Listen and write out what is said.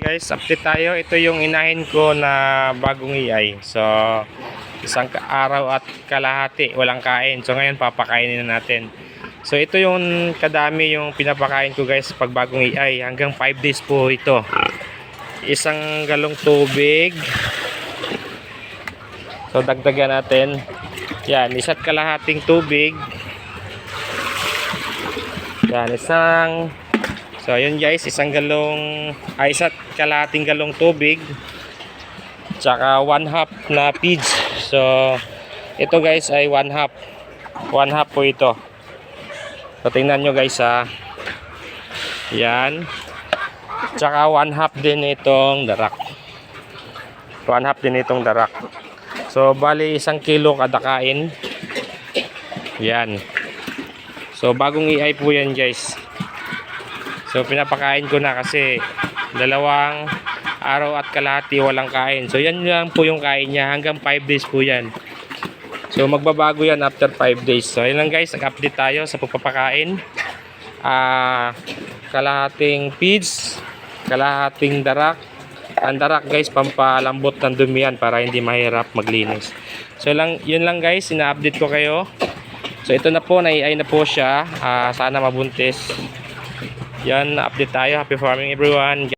guys, update tayo. Ito yung inahin ko na bagong iay. So, isang araw at kalahati, walang kain. So, ngayon papakainin na natin. So, ito yung kadami yung pinapakain ko guys pag bagong iay. Hanggang 5 days po ito. Isang galong tubig. So, dagdagan natin. Yan, isa't kalahating tubig. Yan, isang So, ayun guys, isang galong, ay isa't kalahating galong tubig. Tsaka one half na feeds. So, ito guys ay one half. One half po ito. So, tingnan nyo guys ha. Yan. Tsaka one half din itong darak. One half din itong darak. So, bali isang kilo kada kain. Yan. So, bagong iay po yan guys. So pinapakain ko na kasi dalawang araw at kalahati walang kain. So yan lang po yung kain niya hanggang 5 days po yan. So magbabago yan after 5 days. So yun lang guys, nag-update tayo sa pagpapakain. Ah, kalahating feeds, kalahating darak. Ang darak guys, pampalambot ng dumi yan para hindi mahirap maglinis. So lang, yun lang guys, ina-update ko kayo. So ito na po, naiay na po siya. Ah, sana mabuntis. Yan, update tayo. Happy farming everyone.